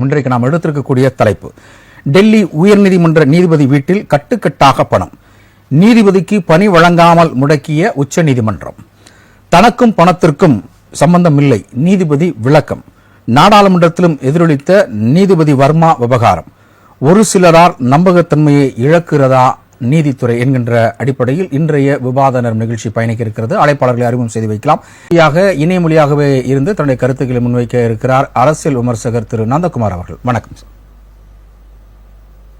இன்றைக்கு நாம் எடுத்திருக்கக்கூடிய தலைப்பு. டெல்லி உயர்நீதிமன்ற நீதிபதி வீட்டில் கட்டுக்கட்டாக பணம். நீதிபதிக்கு பணி வழங்காமல் முடக்கிய உச்சநீதிமன்றம். தனக்கும் பணத்திற்கும் சம்பந்தமில்லை. நீதிபதி விளக்கம். நாடாளுமன்றத்திலும் எதிரொலித்த நீதிபதி வர்மா விவகாரம். ஒரு சிலரால் நம்பகத்தன்மையை இழக்கிறதா நீதித்துறை என்கின்ற அடிப்படையில் இன்றைய விவாத நேரம் நிகழ்ச்சி பயணிக்க இருக்கிறது. அழைப்பாளர்களை அறிமுகம் செய்து வைக்கலாம். இணைய மொழியாகவே இருந்து தன்னுடைய கருத்துக்களை முன்வைக்க இருக்கிறார் அரசியல் விமர்சகர் திரு நந்தகுமார் அவர்கள். வணக்கம்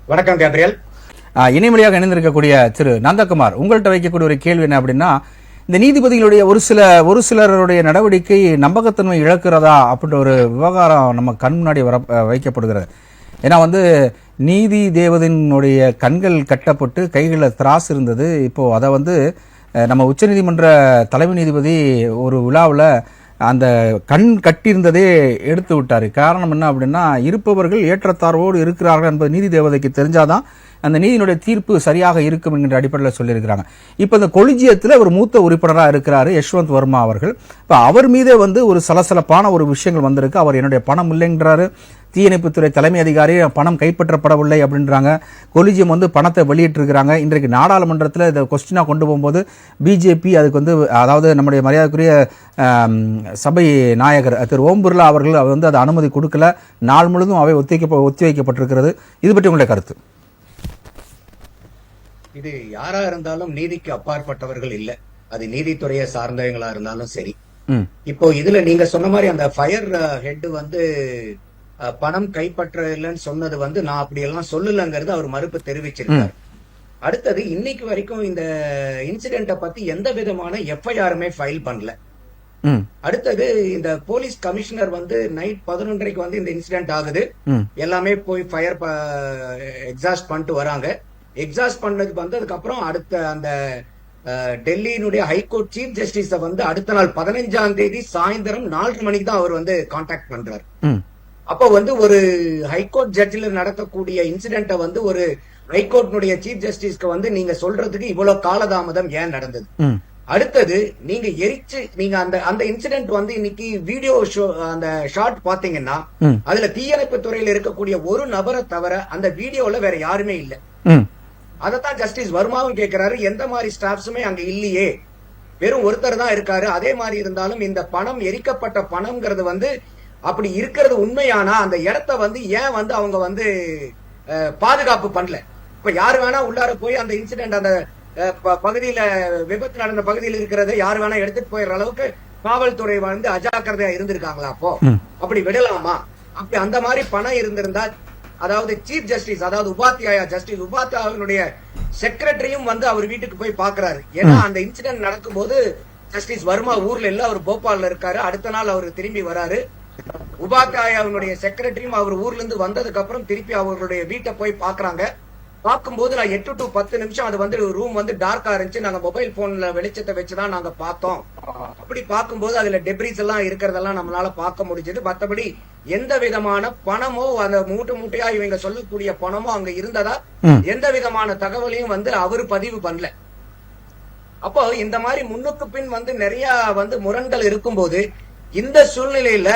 வணக்கம் கேப்ரியல். ஆஹ் இணையமொழியாக இணைந்திருக்கக்கூடிய திரு நந்தகுமார் உங்கள்கிட்ட வைக்கக்கூடிய ஒரு கேள்வி என்ன அப்படின்னா இந்த நீதிபதிகளுடைய ஒரு சில ஒரு சிலருடைய நடவடிக்கை நம்பகத்தன்மை இழக்கிறதா அப்படின்ற ஒரு விவகாரம் நம்ம கண் முன்னாடி வர வைக்கப்படுகிறது. ஏன்னா வந்து நீதி தேவதனுடைய கண்கள் கட்டப்பட்டு கைகளில் திராஸ் இருந்தது. இப்போது அதை வந்து நம்ம உச்சநீதிமன்ற தலைமை நீதிபதி ஒரு விழாவில் அந்த கண் கட்டியிருந்ததே எடுத்து விட்டார். காரணம் என்ன அப்படின்னா இருப்பவர்கள் ஏற்றத்தாழ்வோடு இருக்கிறார்கள் என்பது நீதி தேவதைக்கு தெரிஞ்சாதான் அந்த நீதியினுடைய தீர்ப்பு சரியாக இருக்கும் என்கிற அடிப்படையில் சொல்லியிருக்கிறாங்க. இப்போ இந்த கொலிஜியத்தில் ஒரு மூத்த உறுப்பினராக இருக்கிறார் யஷ்வந்த் வர்மா அவர்கள். இப்போ அவர் மீதே வந்து ஒரு சலசலப்பான ஒரு விஷயங்கள் வந்திருக்கு. அவர் என்னுடைய பணம் இல்லைன்றாரு தீயணைப்புத்துறை தலைமை அதிகாரி பணம் கைப்பற்றப்படவில்லை அப்படின்றாங்க. கொலிஜியம் வந்து பணத்தை வெளியிட்டிருக்கிறாங்க. இன்றைக்கு நாடாளுமன்றத்தில் இதை கொஸ்டினாக கொண்டு போகும்போது பிஜேபி அதுக்கு வந்து அதாவது நம்முடைய மரியாதைக்குரிய சபை நாயகர் திரு ஓம் பிர்லா அவர்கள் அவர் வந்து அதை அனுமதி கொடுக்கல. நாள் முழுதும் அவை ஒத்திவைக்க ஒத்தி வைக்கப்பட்டிருக்கிறது இது பற்றி உங்களுடைய கருத்து. இது யாரா இருந்தாலும் நீதிக்கு அப்பாற்பட்டவர்கள் இல்ல. அது நீதித்துறையை சார்ந்தவங்களா இருந்தாலும் சரி. இப்போ இதுல நீங்க சொன்ன மாதிரி அந்த ஃபயர் ஹெட் வந்து பணம் கைப்பற்ற இல்லைன்னு சொன்னது வந்து நான் அப்படி எல்லாம் சொல்லலங்கிறது அவர் மறுப்பு தெரிவிச்சிருக்காரு. அடுத்தது இன்னைக்கு வரைக்கும் இந்த இன்சிடென்ட்டை பத்தி எந்த விதமான எஃப்ஐஆருமே ஃபைல் பண்ணல. அடுத்தது இந்த போலீஸ் கமிஷனர் வந்து நைட் பதினொன்றரைக்கு வந்து இந்த இன்சிடென்ட் ஆகுது. எல்லாமே போய் ஃபயர் எக்ஸாஸ்ட் பண்ணிட்டு வராங்க. எக்ஸாஸ்ட் பண்ணதுக்கு வந்ததுக்கு அப்புறம் அடுத்த அந்த டெல்லியினுடைய ஹைகோர்ட் சீஃப் ஜஸ்டிஸ வந்து அடுத்த நாள் பதினஞ்சாம் தேதி சாயந்தரம் நாலு மணிக்கு தான் அவர் வந்து காண்டாக்ட் பண்றாரு. அப்போ வந்து ஒரு ஹைகோர்ட் ஜட்ஜில நடக்கக்கூடிய இன்சிடென்ட்டை வந்து ஒரு ஹைகோர்ட்னுடைய சீஃப் ஜஸ்டிஸ்க்கு வந்து நீங்க சொல்றதுக்கு இவ்வளவு காலதாமதம் ஏன் நடந்தது? அடுத்தது நீங்க எரிச்சு நீங்க அந்த அந்த இன்சிடென்ட் வந்து இன்னைக்கு வீடியோ ஷோ அந்த ஷாட் பாத்தீங்கன்னா அதுல தீயணைப்பு துறையில இருக்கக்கூடிய ஒரு நபரை தவிர அந்த வீடியோல வேற யாருமே இல்ல. அதத்தான் ஜஸ்டிஸ் வர்மாவும் கேக்குறாரு எந்த மாதிரி ஸ்டாஃப்ஸுமே அங்க இல்லையே. வெறும் ஒருத்தர் தான் இருக்காரு அதே மாதிரி இருந்தாலும் இந்த பணம் எரிக்கப்பட்ட பணம்ங்கிறது வந்து அப்படி இருக்கிறது உண்மையானா அந்த இடத்த வந்து ஏன் வந்து அவங்க வந்து பாதுகாப்பு பண்ணல? இப்ப யாரு வேணா உள்ளார போய் அந்த இன்சிடென்ட் அந்த பகுதியில விபத்து நடந்த பகுதியில் இருக்கிறத யாரு வேணா எடுத்துட்டு போயிடுற அளவுக்கு காவல்துறை வந்து அஜாக்கிரதையா இருந்திருக்காங்களா அப்போ. அப்படி விடலாமா? அப்படி அந்த மாதிரி பணம் இருந்திருந்தா அதாவது சீஃப் ஜஸ்டிஸ் அதாவது உபாத்தியாயா ஜஸ்டிஸ் உபாத்தியாயனுடைய செக்ரட்டரியும் வந்து அவர் வீட்டுக்கு போய் பாக்குறாரு. ஏன்னா அந்த இன்சிடென்ட் நடக்கும்போது ஜஸ்டிஸ் வர்மா ஊர்ல இல்ல அவர் போபால்ல இருக்காரு. அடுத்த நாள் அவர் திரும்பி வராரு. உபாத்தியாயனுடைய செக்ரட்டரியும் அவர் ஊர்ல இருந்து வந்ததுக்கு அப்புறம் திருப்பி அவர்களுடைய வீட்டை போய் பாக்குறாங்க பார்க்கும்போது நான் எட்டு டு பத்து நிமிஷம் அது வந்து ரூம் வந்து டார்க்கா இருந்துச்சு. நாங்க மொபைல் போன்ல வெளிச்சத்தை வச்சுதான் நாங்க பார்த்தோம். அப்படி பார்க்கும்போது அதுல டெப்ரிஸ் எல்லாம் இருக்கிறதெல்லாம் நம்மளால பார்க்க முடிஞ்சது. மத்தபடி எந்த விதமான பணமோ அந்த மூட்டை மூட்டையா இவங்க சொல்லக்கூடிய பணமோ அங்க இருந்ததா. எந்த விதமான தகவலையும் வந்து அவரு பதிவு பண்ணல. அப்போ இந்த மாதிரி முன்னுக்கு பின் வந்து நிறைய வந்து முரண்கள் இருக்கும்போது இந்த சூழ்நிலையில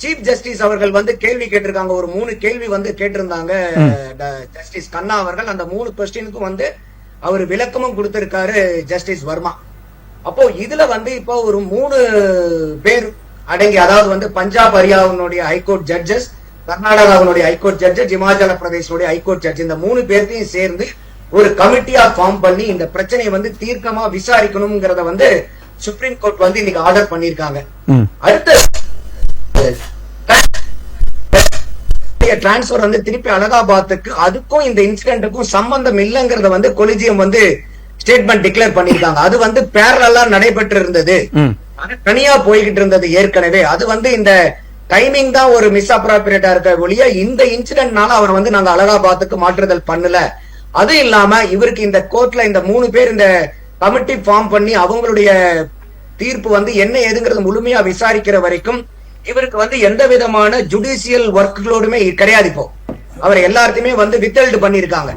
சீஃப் ஜஸ்டிஸ் அவர்கள் வந்து கேள்வி கேட்டிருக்காங்க. ஒரு மூணு கேள்வி வந்து கேட்டிருந்தாங்க ஜஸ்டிஸ் கண்ணா அவர்கள். அந்த மூணு கொஸ்டினுக்கும் வந்து அவர் விளக்கமும் கொடுத்திருக்காரு ஜஸ்டிஸ் வர்மா அப்போ இதுல வந்து இப்போ ஒரு மூணு பேர் அடங்கி அதாவது வந்து பஞ்சாப் ஹரியானாவுடைய ஹைகோர்ட் ஜட்ஜஸ் கர்நாடகாவினுடைய ஹைகோர்ட் ஜட்ஜஸ் இமாச்சல பிரதேசனுடைய ஹைகோர்ட் ஜட்ஜ் இந்த மூணு பேர்த்தையும் சேர்ந்து ஒரு கமிட்டியா ஃபார்ம் பண்ணி இந்த பிரச்சனையை வந்து தீர்க்கமா விசாரிக்கணுங்கிறத வந்து சுப்ரீம் கோர்ட் வந்து இன்னைக்கு ஆர்டர் பண்ணிருக்காங்க ம். டிரான்ஸ்பர் வந்து திருப்பி அலகாபாத்துக்கு அதுக்கும் இந்த இன்சிடென்ட்டுக்கும் சம்பந்தம் இல்லைங்கிறத வந்து கொலிஜியம் வந்து ஸ்டேட்மெண்ட் டிக்ளேர் பண்ணிருக்காங்க அது வந்து பேரலா நடைபெற்று இருந்தது தனியா போய்கிட்டு இருந்தது ஏற்கனவே. அது வந்து இந்த டைமிங் தான் ஒரு மிஸ் அப்ராபிரேட்டா இருக்க ஒழிய இந்த இன்சிடென்ட்னால அவர் வந்து நாங்க அலகாபாத்துக்கு மாற்றுதல் பண்ணல. அது இல்லாம இவருக்கு இந்த கோர்ட்ல இந்த மூணு பேர் இந்த கமிட்டி ஃபார்ம் பண்ணி அவங்களுடைய தீர்ப்பு வந்து என்ன ஏதுங்கிறது முழுமையா விசாரிக்கிற வரைக்கும் இவருக்கு வந்து எந்த விதமான ஜுடிஷியல் ஒர்க்களோடுமே கிடையாது இப்போ. அவர் எல்லாத்தையுமே வந்து வித்தல்டு பண்ணிருக்காங்க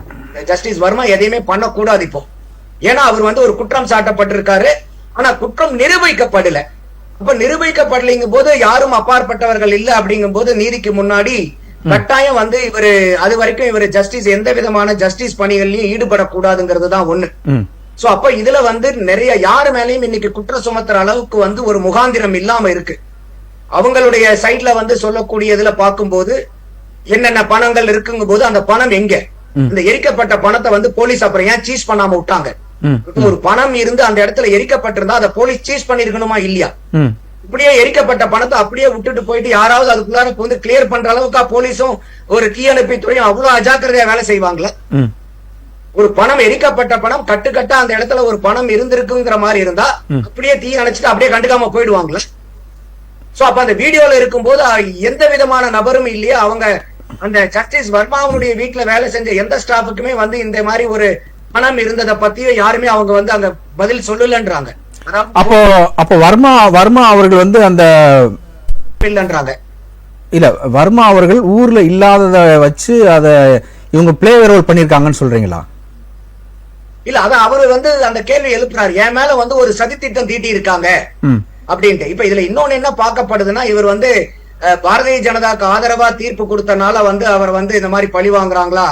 ஜஸ்டிஸ் வர்மா எதையுமே பண்ணக்கூடாது இப்போ. ஏன்னா அவர் வந்து ஒரு குற்றம் சாட்டப்பட்டிருக்காரு. ஆனா குற்றம் நிரூபிக்கப்படல. அப்ப நிரூபிக்கப்படலைங்கும் போது யாரும் அப்பாற்பட்டவர்கள் இல்ல அப்படிங்கும் போது நீதிக்கு முன்னாடி கட்டாயம் வந்து இவரு அது வரைக்கும் இவரு ஜஸ்டிஸ் எந்த விதமான ஜஸ்டிஸ் பணிகள்லயும் ஈடுபடக்கூடாதுங்கிறது தான் ஒண்ணு. சோ அப்ப இதுல வந்து நிறைய யாரு மேலயும் இன்னைக்கு குற்ற சுமத்துற அளவுக்கு வந்து ஒரு முகாந்திரம் இல்லாம இருக்கு. அவங்களுடைய சைட்ல வந்து சொல்லக்கூடியதுல பார்க்கும்போது என்னென்ன பணங்கள் இருக்குங்கும் போது அந்த பணம் எங்க? இந்த எரிக்கப்பட்ட பணத்தை வந்து போலீஸ் அப்புறம் ஏன் சீஸ் பண்ணாம விட்டாங்க? ஒரு பணம் இருந்து அந்த இடத்துல எரிக்கப்பட்டிருந்தா அதை போலீஸ் சீஸ் பண்ணிருக்கணுமா இல்லையா? இப்படியே எரிக்கப்பட்ட பணத்தை அப்படியே விட்டுட்டு போயிட்டு யாராவது அதுக்குள்ளார வந்து கிளியர் பண்ற அளவுக்கு போலீஸும் ஒரு தீயணைப்பு துறையும் அவ்வளவு அஜாக்கிரதையா வேலை செய்வாங்களே? ஒரு பணம் எரிக்கப்பட்ட பணம் கட்டுக்கட்டா அந்த இடத்துல ஒரு பணம் இருந்திருக்குங்கிற மாதிரி இருந்தா அப்படியே தீ அணைச்சிட்டு அப்படியே கண்டுக்காம போயிடுவாங்களே? சோ அப்ப அந்த வீடியோல இருக்கும்போது எந்த விதமான நபரும் இல்லையா அவங்க அந்த ஜஸ்டிஸ் வர்மாவுடைய வீட்டுல வேலை செஞ்ச எந்த ஸ்டாஃபுக்குமே வந்து இந்த மாதிரி ஒரு பணம் இருந்ததை பத்தியோ யாருமே அவங்க வந்து அங்க பதில் சொல்லலன்றாங்க. அப்போ அப்போ வர்மா வர்மா அவர்கள் வந்து அந்த இல்லன்றாங்க. இல்ல வர்மா அவர்கள் ஊர்ல இல்லாதத வச்சு அத இவங்க பிளே ரோல் பண்ணிருக்காங்கன்னு சொல்றீங்களா? இல்ல அதான் அவரு வந்து அந்த கேள்வி எழுப்புறாரு. என் மேல வந்து ஒரு சதித்திட்டம் தீட்டி இருக்காங்க ம். அப்படின்ட்டு. இப்ப இதுல இன்னொன்னு என்ன பார்க்கப்படுதுன்னா இவர் வந்து பாரதிய ஜனதாக்கு ஆதரவா தீர்ப்பு கொடுத்தனால வந்து அவர் வந்து இந்த மாதிரி பழி வாங்குறாங்களா?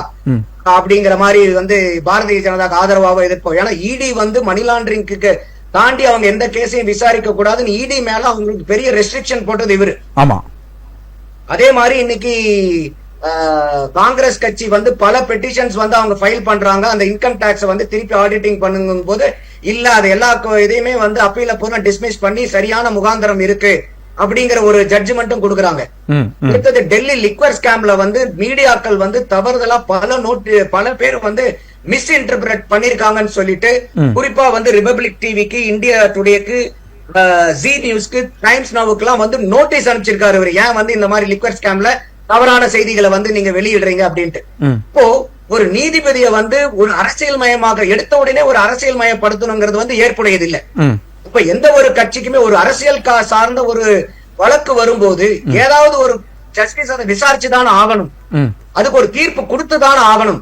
அப்படிங்கிற மாதிரி வந்து பாரதிய ஜனதாக்கு ஆதரவாக எதிர்ப்போம். ஏன்னா இடி வந்து மணி லாண்டரிங்க்கு தாண்டி அவங்க எந்த கேஸையும் விசாரிக்க கூடாதுன்னு இடி மேல அவங்களுக்கு பெரிய ரெஸ்ட்ரிக்ஷன் போட்டது இவரு. ஆமா. அதே மாதிரி இன்னைக்கு காங்கிரஸ் கட்சி வந்து பல பெட்டிஷன்ஸ் வந்து அவங்க ஃபைல் பண்றாங்க. அந்த இன்கம் டாக்ஸ் வந்து திருப்பி ஆடிட்டிங் பண்ணுங்கும் போது இல்ல அது எல்லா இதையுமே வந்து அப்பீல பூரா டிஸ்மிஸ் பண்ணி சரியான முகாந்திரம் இருக்கு அப்படிங்கிற ஒரு ஜட்ஜ்மெண்ட்டும் கொடுக்குறாங்க. அடுத்தது டெல்லி லிக்வர் ஸ்கேம்ல வந்து மீடியாக்கள் வந்து தவறுதலா பல நோட்டு பல பேர் வந்து மிஸ் இன்டர்பிரட் பண்ணிருக்காங்கன்னு சொல்லிட்டு குறிப்பா வந்து ரிபப்ளிக் டிவிக்கு இந்தியா டுடேக்கு ஜி நியூஸ்க்கு டைம்ஸ் நவுக்கு எல்லாம் வந்து நோட்டீஸ் அனுப்பிச்சிருக்காரு இவர். ஏன் வந்து இந்த மாதிரி லிக்வர் ஸ்கேம்ல தவறான செய்திகளை வந்து நீங்க வெளியிடுறீங்க அப்படின்ட்டு. இப்போ ஒரு நீதிபதியை வந்து ஒரு அரசியல் மயமாக எடுத்த உடனே ஒரு அரசியல் மயப்படுத்தணுங்கிறது வந்து ஏற்புடையது இல்ல இப்ப எந்த ஒரு கட்சிக்குமே ஒரு அரசியல் சார்ந்த ஒரு வழக்கு வரும்போது ஏதாவது ஒரு ஜஸ்டிஸ் அதை விசாரிச்சுதான் ஆகணும். அதுக்கு ஒரு தீர்ப்பு கொடுத்துதான் ஆகணும்.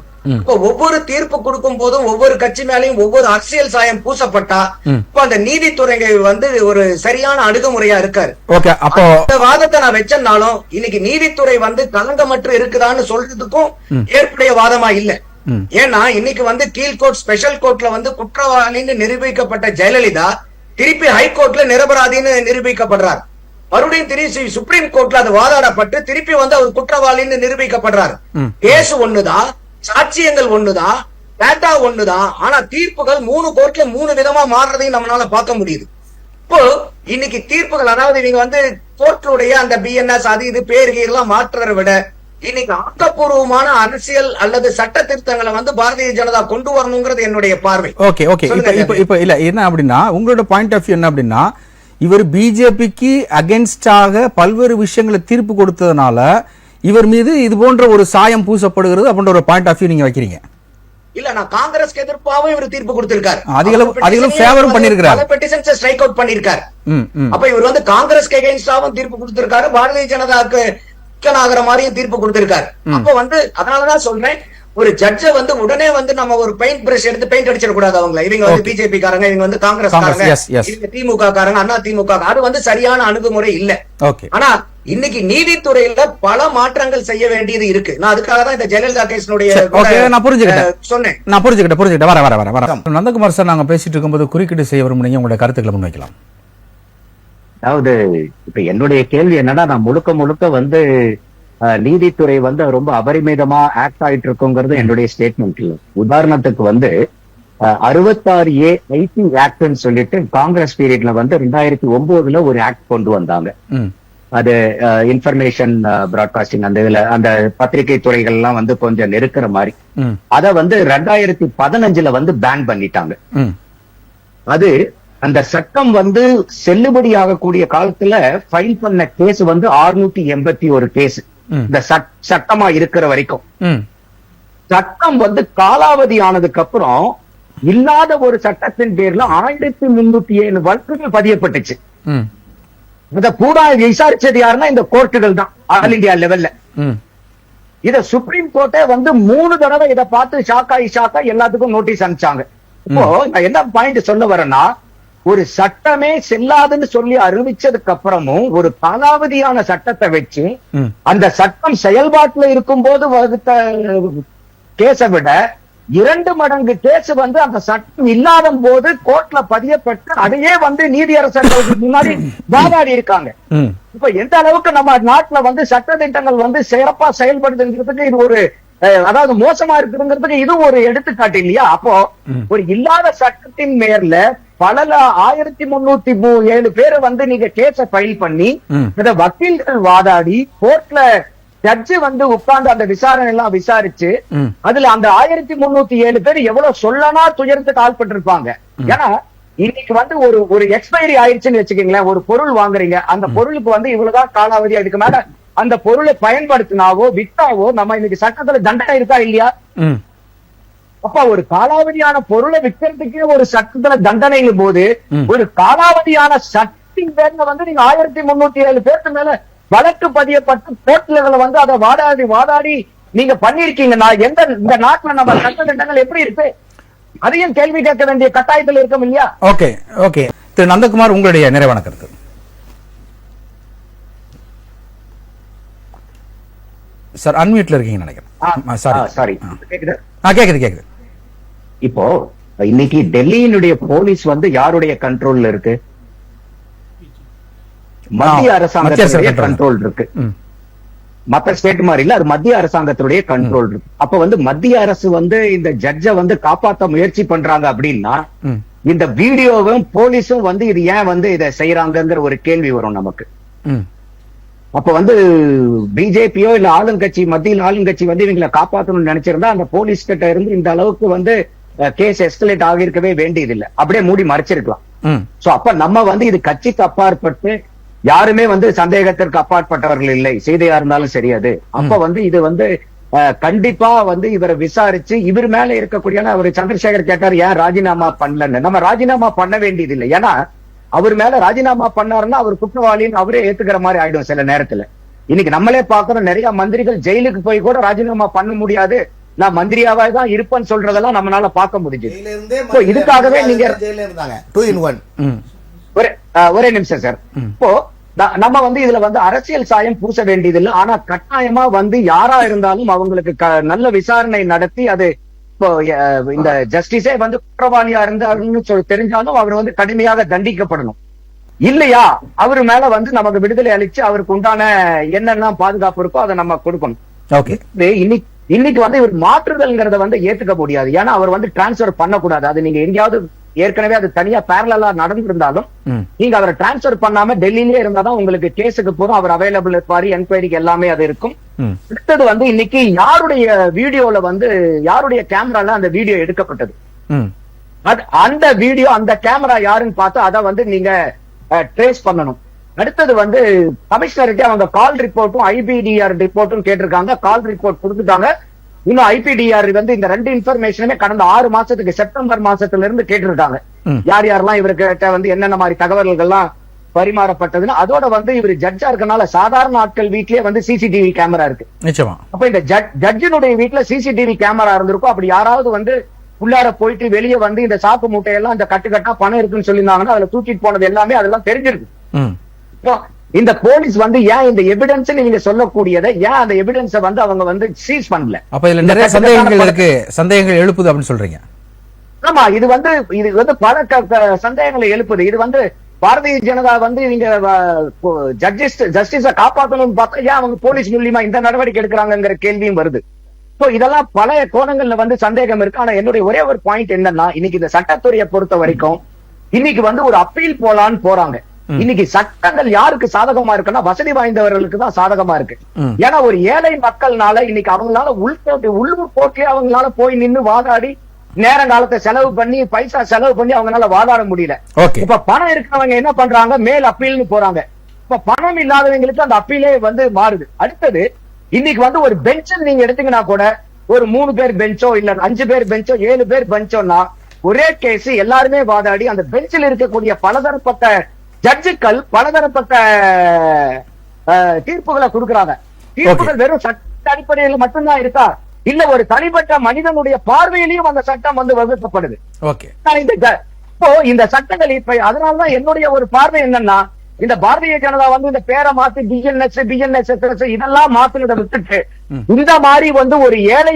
ஒவ்வொரு தீர்ப்பு கொடுக்கும் போதும் ஒவ்வொரு கட்சி மேலயும் ஒவ்வொரு அரசியல் சாயம் பூசப்பட்டா இப்ப அந்த நீதித்துறை வந்து ஒரு சரியான அணுகுமுறையா இருக்காரு. இந்த வாதத்தை நான் வச்சனாலும் இன்னைக்கு நீதித்துறை வந்து களங்கமற்று இருக்குதான்னு சொல்றதுக்கும் ஏற்புடைய வாதமா இல்ல. ஏன்னா இன்னைக்கு வந்து கீழ்கோர்ட் ஸ்பெஷல் கோர்ட்ல வந்து குற்றவாளின்னு நிரூபிக்கப்பட்ட ஜெயலலிதா திருப்பி ஹைகோர்ட்ல நிரபராதின்னு நிரூபிக்கப்படுறார். மறுபடியும் திருப்பி சுப்ரீம் கோர்ட்ல அது வாதாடப்பட்டு திருப்பி வந்து அவர் குற்றவாளின்னு நிரூபிக்கப்படுறார். கேஸ் ஒண்ணுதான் சாட்சியங்கள் ஒண்ணுதான் டேட்டா ஒண்ணுதான் ஆனா தீர்ப்புகள் மூணு கோர்ட்ல மூணு விதமா மாறுறதையும் நம்மளால பார்க்க முடியுது. இப்போ இன்னைக்கு தீர்ப்புகள் அதாவது இவங்க வந்து கோர்ட்டுடைய அந்த பிஎன்எஸ் அது இது பேரு எல்லாம் மாற்றுறதை விட இன்னைக்கு ஆக்கப்பூர்வமான அரசியல் அல்லது சட்ட திருத்தங்களை வந்து பாரதிய ஜனதா கொண்டு வரணுங்கிறது என்னுடைய பார்வை. ஓகே ஓகே இப்போ இப்போ இப்போ இல்ல என்ன அப்படின்னா உங்களோட பாயிண்ட் ஆஃப் வியூ என்ன அப்படின்னா இவர் பிஜேபிக்கு அகென்ஸ்டாக பல்வேறு விஷயங்களை தீர்ப்பு கொடுத்ததுனால இவர் மீது இது போன்ற ஒரு சாயம் பூசப்படுகிறது அப்படின்ற ஒரு பாயிண்ட் ஆஃப் வியூ நீங்க வைக்கிறீங்க. இல்ல நான் காங்கிரஸ்க்கு எதிர்ப்பாகவும் இவர் தீர்ப்பு கொடுத்திருக்காரு. அவர் அதிகளவு petition-ஐயே favor வந்து பண்ணியிருக்கிறார். பல பெட்டிஷன்ஸ் ஸ்ட்ரைக் அவுட் பண்ணிருக்காரு அப்ப இவர் வந்து காங்கிரஸ்க்கு எகென்ஸ்டாவும் தீர்ப்பு கொடுத்திருக்காரு. பாரதிய ஜனதாக்கு ஆகிற மாதிரியும் தீர்ப்பு கொடுத்திருக்காரு. அப்ப வந்து அதனாலதான் சொல்றேன் ஒரு ஜட்ஜ வந்து உடனே வந்து நம்ம ஒரு பெயிண்ட் பிரஷ் எடுத்து பெயிண்ட் அடிச்சிட கூடாது அவங்கள. இவங்க வந்து பிஜேபி காரங்க இவங்க வந்து காங்கிரஸ் காரங்க Congress, yes, yes. இவங்க திமுக காரங்க அண்ணா திமுக அது வந்து சரியான அணுகுமுறை இல்ல. ஓகே ஆனா இன்னைக்கு நீதித்துறையில பல மாற்றங்கள் செய்ய வேண்டியது இருக்கு. நான் அதுக்காக தான் இந்த ஜெயலலிதா கேஸினுடைய நான் புரிஞ்சுக்கிட்டேன். சொன்னேன். நான் புரிஞ்சுக்கிட்டேன் புரிஞ்சுக்கிட்டேன். வர வர வர வர. நந்தகுமார் சார் நாங்க பேசிட்டு இருக்கும்போது குறுக்கீடு செய்ய விரும்புனீங்க. உங்களுடைய கருத்துக்களை முன்வைக்கலாம். அதாவது இப்ப என்னுடைய கேள்வி என்னன்னா நான் முழுக்க முழுக்க வந்து நீதித்துறை வந்து ரொம்ப அபரிமிதமா ஆக்ட் ஆயிட்டு இருக்குங்கிறது என்னுடைய ஸ்டேட்மெண்ட் இல்ல உதாரணத்துக்கு வந்து அறுபத்தாறு ஏ ஐடி ஆக்ட்னு சொல்லிட்டு காங்கிரஸ் பீரியட்ல வந்து ரெண்டாயிரத்தி ஒன்பதுல ஒரு ஆக்ட் கொண்டு வந்தாங்க. அது இன்ஃபர்மேஷன் பிராட்காஸ்டிங் அந்த இதுல அந்த பத்திரிகை துறைகள் எல்லாம் வந்து கொஞ்சம் நெருக்கிற மாதிரி. அத வந்து ரெண்டாயிரத்தி பதினஞ்சுல வந்து பேன் பண்ணிட்டாங்க. அது அந்த சட்டம் வந்து செல்லுபடி ஆகக்கூடிய காலத்துல ஃபைல் பண்ண கேஸ் வந்து 681 எண்பத்தி ஒரு கேஸ். இந்த சட்- சட்டமா இருக்கிற வரைக்கும். சட்டம் வந்து காலாவதி ஆனதுக்கு அப்புறம் இல்லாத ஒரு சட்டத்தின் பேர்ல ஆயிரத்தி முன்னூத்தி ஏழு வழக்குகள் பதியப்பட்டுச்சு. இத பூரா விசாரிச்சது யாருன்னா இந்த கோர்ட்டுகள் தான் ஆல் இந்தியா லெவல்ல. இத சுப்ரீம் கோர்ட்டே வந்து மூணு தடவை இத பார்த்து ஷாக்கா ஷாக்கா எல்லாத்துக்கும் நோட்டீஸ் அனுப்பிச்சாங்க. இப்போ நான் என்ன பாயிண்ட் சொல்ல வரேன்னா ஒரு சட்டமே செல்லாதுன்னு சொல்லி அறிவிச்சதுக்கு அப்புறமும் ஒரு காலாவதியான சட்டத்தை வச்சு அந்த சட்டம் செயல்பாட்டுல இருக்கும்போது வகுத்த கேஸை விட இரண்டு மடங்கு கேஸ் வந்து அந்த சட்டம் இல்லாத போது கோர்ட்ல பதியப்பட்டு அதையே வந்து நீதியரசர்களுக்கு முன்னாடி வாதாடி இருக்காங்க. இப்ப எந்த அளவுக்கு நம்ம நாட்டுல வந்து சட்ட திட்டங்கள் வந்து சிறப்பா செயல்படுதுங்கிறதுக்கு இது ஒரு அதாவது மோசமா இருக்குதுங்கிறதுக்கு இது ஒரு எடுத்துக்காட்டு இல்லையா? அப்போ ஒரு இல்லாத சட்டத்தின் மேல பல ஆயிரத்தி முன்னூத்தி ஏழு பேரை வந்து நீங்க கேஸ ஃபைல் பண்ணி. இத வக்கீல்கள் வாதாடி கோர்ட்ல ஜட்ஜு வந்து உட்கார்ந்து அந்த விசாரணை எல்லாம் விசாரிச்சு அதுல அந்த ஆயிரத்தி முன்னூத்தி ஏழு பேர் எவ்வளவு சொல்லனா துயரத்துக்கு ஆள்பட்டிருப்பாங்க. ஏன்னா இன்னைக்கு வந்து ஒரு ஒரு எக்ஸ்பைரி ஆயிடுச்சுன்னு வச்சுக்கீங்களேன் ஒரு பொருள் வாங்குறீங்க அந்த பொருளுக்கு வந்து இவ்வளவுதான் காலாவதி அதுக்கு மேல அந்த பொருளை பயன்படுத்தினாவோ வித்தாவோ நம்ம இன்னைக்கு சட்டத்துல தண்டனை இருக்கா இல்லையா? அப்ப ஒரு காலாவதியான பொருளை விற்கிறதுக்கே ஒரு சட்டத்துல தண்டனைங்கும் போது. ஒரு காலாவதியான சட்டின் பேர்ல வந்து நீங்க ஆயிரத்தி முன்னூத்தி ஏழு பேருக்கு மேல வழக்கு பதியப்பட்டு கோர்ட் லெவல்ல வந்து அதை வாதாடி வாதாடி நீங்க பண்ணிருக்கீங்க நான் எந்த இந்த நாட்டுல நம்ம சட்ட திட்டங்கள் எப்படி இருக்கு? அதையும் கேள்வி கேட்க வேண்டிய கட்டாயத்தில் இருக்கோம் இல்லையா? Okay okay. திரு நந்தகுமார் உங்களுடைய நிறைவான கருத்து. சார் அன்மியூட்ல இருக்கீங்கன்னு நினைக்கிறேன். சாரி சாரி கேக்குதா? கேக்குது கேக்குது. இப்போ இன்னைக்கு டெல்லியினுடைய போலீஸ் வந்து யாருடைய கண்ட்ரோல்ல இருக்கு? மத்திய அரசாங்கத்துடைய அரசு கண்ட்ரோல் இருக்கு. மத்த ஸ்டேட் மாதிரி இல்ல அது மத்திய அரசாங்கத்துடைய கண்ட்ரோல் இருக்கு. அப்ப வந்து மத்திய அரசு வந்து இந்த ஜட்ஜ வந்து காப்பாத்த முயற்சி பண்றாங்க அப்படின்னா இந்த வீடியோவும் போலீஸும் வந்து இது ஏன் வந்து இதை செய்யறாங்கங்கிற ஒரு கேள்வி வரும் நமக்கு. அப்ப வந்து பிஜேபியோ இல்ல ஆளுங்கட்சி மத்தியில் ஆளுங்கட்சி வந்து இவங்களை காப்பாத்தணும்னு நினைச்சிருந்தா அந்த போலீஸ் கிட்ட இருந்து இந்த அளவுக்கு வந்து கேஸ் எஸ்கலேட் ஆகியிருக்கவே வேண்டியதில்லை. அப்படியே மூடி மறைச்சிருக்கலாம். சோ அப்ப நம்ம வந்து இது கட்சிக்கு அப்பாற்பட்டு யாருமே வந்து சந்தேகத்திற்கு அப்பாற்பட்டவர்கள் இல்லை. செய்தியா இருந்தாலும் சரி அது அப்ப வந்து இது வந்து கண்டிப்பா வந்து இவரை விசாரிச்சு இவர் மேல இருக்கக்கூடிய அவர் சந்திரசேகர் கேட்டார் ஏன் ராஜினாமா பண்ணலன்னு? நம்ம ராஜினாமா பண்ண வேண்டியது இல்லை ஏன்னா அவர் மேல ராஜினாமா பண்ணாருன்னா அவர் குற்றவாளின்னு அவரே ஏத்துக்கிற மாதிரி ஆயிடும் சில நேரத்துல. இன்னைக்கு நம்மளே பாக்குறோம் நிறைய மந்திரிகள் ஜெயிலுக்கு போய் கூட ராஜினாமா பண்ண முடியாது. நான் மந்திரியாவே தான் இருப்பேன்னு சொல்றதெல்லாம் நம்மளால பார்க்க முடிஞ்சது. இதுக்காகவே நீங்க- ஒரே ஒரே நிமிஷம் சார். இப்போ நம்ம வந்து இதுல வந்து அரசியல் சாயம் பூச வேண்டியதில்லை. ஆனா கட்டாயமா வந்து யாரா இருந்தாலும் அவங்களுக்கு நல்ல விசாரணை நடத்தி அது இப்போ இந்த ஜஸ்டிஸே வந்து குற்றவாளியா இருந்தாருன்னு சொல்லி தெரிஞ்சாலும் அவர் வந்து கடுமையாக தண்டிக்கப்படணும். இல்லையா? அவர் மேல வந்து நமக்கு விடுதலை அளிச்சு அவருக்கு உண்டான என்னென்ன பாதுகாப்பு இருக்கோ அதை நம்ம கொடுக்கணும். இன்னைக்கு இன்னைக்கு வந்து இவர் மாற்றுதல்ங்கிறத வந்து ஏத்துக்க முடியாது. ஏன்னா அவர் வந்து டிரான்ஸ்பர் பண்ணக்கூடாது. அது நீங்க எங்கேயாவது ஏற்கனவே அது தனியா பேரலா நடந்திருந்தாலும் நீங்க அவரை டிரான்ஸ்பர் பண்ணாம டெல்லியிலே இருந்தாதான் உங்களுக்கு கேஸுக்கு போதும். அவர் அவைலபிள் இருப்பாரு என்கொயரிக்கு எல்லாமே அது இருக்கும். அடுத்தது வந்து இன்னைக்கு யாருடைய வீடியோல வந்து யாருடைய கேமரால அந்த வீடியோ எடுக்கப்பட்டது? அது அந்த வீடியோ அந்த கேமரா யாருன்னு பார்த்து அதை வந்து நீங்க ட்ரேஸ் பண்ணணும். அடுத்தது வந்து கமிஷனர்கிட்ட அவங்க கால் ரிப்போர்ட்டும் ஐபிடிஆர் ரிப்போர்ட்டும் கேட்டிருக்காங்க. கால் ரிப்போர்ட் கொடுத்துட்டாங்க. இன்னும் ஐபிடிஆர் வந்து இந்த ரெண்டு இன்ஃபர்மேஷனுமே கடந்த ஆறு மாசத்துக்கு செப்டம்பர் மாசத்துல இருந்து கேட்டிருக்காங்க. யார் யாரெல்லாம் இவர்கிட்ட வந்து என்னென்ன மாதிரி தகவல்கள் எல்லாம் பரிமாறப்பட்டதுன்னு அதோட வந்து இவர் ஜட்ஜா இருக்கனால சாதாரண ஆட்கள் வீட்லயே வந்து சிசிடிவி கேமரா இருக்கு. நிச்சயமா. அப்ப இந்த ஜட்- ஜட்ஜினுடைய வீட்டுல சிசிடிவி கேமரா இருந்திருக்கும். அப்படி யாராவது வந்து உள்ளார போயிட்டு வெளியே வந்து இந்த சாக்கு மூட்டையெல்லாம் இந்த கட்டுக்கட்டா பணம் இருக்குன்னு சொல்லியிருந்தாங்கன்னா அதுல தூக்கிட்டு போனது எல்லாமே அதெல்லாம் தெரிஞ்சிருக்கு இந்த போலீஸ் வந்து ஏன் இந்த எவிடன்ஸ் நீங்க சொல்லக்கூடியதை ஏன் அந்த எவிடன்ஸ வந்து அவங்க வந்து சீஸ் பண்ணல? அப்ப இதுல நிறைய சந்தேகங்கள் இருக்கு. சந்தேகங்கள் எழுப்புது அப்படின்னு சொல்றீங்க. ஆமா இது வந்து இது வந்து பல சந்தேகங்களை எழுப்புது. இது வந்து பாரதிய ஜனதா வந்து நீங்க ஜட்ஜிஸ் ஜஸ்டிஸ காப்பாத்தணும்னு பார்த்தா ஏன் அவங்க போலீஸ் மூலியமா இந்த நடவடிக்கை எடுக்கிறாங்கிற கேள்வியும் வருது. சோ இதெல்லாம் பல கோணங்கள்ல வந்து சந்தேகம் இருக்கு. ஆனா என்னுடைய ஒரே ஒரு பாயிண்ட் என்னன்னா இன்னைக்கு இந்த சட்டத்துறையை பொறுத்த வரைக்கும் இன்னைக்கு வந்து ஒரு அப்பீல் போலான்னு போறாங்க. இன்னைக்கு சட்டங்கள் யாருக்கு சாதகமா இருக்குன்னா வசதி வாய்ந்தவர்களுக்கு தான் சாதகமா இருக்கு. ஏன்னா ஒரு ஏழை மக்கள்னால இன்னைக்கு அவங்களால உள்கோட்டு உள்ளூர் கோர்ட்லயே அவங்களால போய் நின்னு வாதாடி நேரங்காலத்தை செலவு பண்ணி பைசா செலவு பண்ணி அவங்களால வாதாட முடியல. இப்ப பணம் இருக்கிறவங்க என்ன பண்றாங்க? மேல் அப்பீல்னு போறாங்க. இப்ப பணம் இல்லாதவங்களுக்கு அந்த அப்பீலே வந்து மாறுது. அடுத்தது இன்னைக்கு வந்து ஒரு பெஞ்ச் நீங்க எடுத்தீங்கன்னா கூட ஒரு மூணு பேர் பெஞ்சோ இல்ல அஞ்சு பேர் பெஞ்சோ ஏழு பேர் பெஞ்சோன்னா ஒரே கேஸ் எல்லாருமே வாதாடி அந்த பெஞ்சில் இருக்கக்கூடிய பலதரப்பட்ட ஜட்ஜுக்கள் பலதரப்பட்ட தீர்ப்புகளை கொடுக்கறாங்க. தீர்ப்புகள் வெறும் சட்ட அடிப்படையில் மட்டும்தான் இருக்கா? இல்ல ஒரு தனிப்பட்ட மனிதனுடைய பார்வையிலையும் அந்த சட்டம் வந்து வகுக்கப்படுது. ஓகே. ஆனா இந்த சட்டங்கள் இப்ப அதனாலதான் என்னுடைய ஒரு பார்வை என்னன்னா இந்த பாரதிய ஜனதா வந்து இந்த பேரை மாத்தி பிஎன்எஸ் பிஎன்எஸ் இதெல்லாம் மாத்துனதை விட்டுட்டு இந்த மாதிரி வந்து ஒரு ஏழை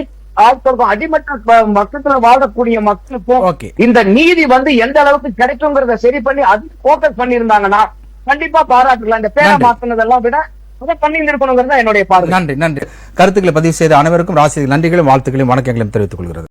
அடிமட்ட மக்கத்துல வாழக்கூடிய மக்களுக்கும் இந்த நீதி வந்து எந்த அளவுக்கு கிடைக்குங்கிறத சரி பண்ணி அது போக்கஸ் பண்ணியிருந்தாங்கன்னா கண்டிப்பா பாராட்டலாம் இந்த பேரை. மாத்துனதெல்லாம் விட அதை பண்ணி இருக்கணுங்கிறது தான் என்னுடைய பார்வை. நன்றி நன்றி. கருத்துக்களை பதிவு செய்த அனைவருக்கும் ராசி நன்றிகளும் வாழ்த்துக்களையும் வணக்கங்களையும் தெரிவித்துக் கொள்கிறது.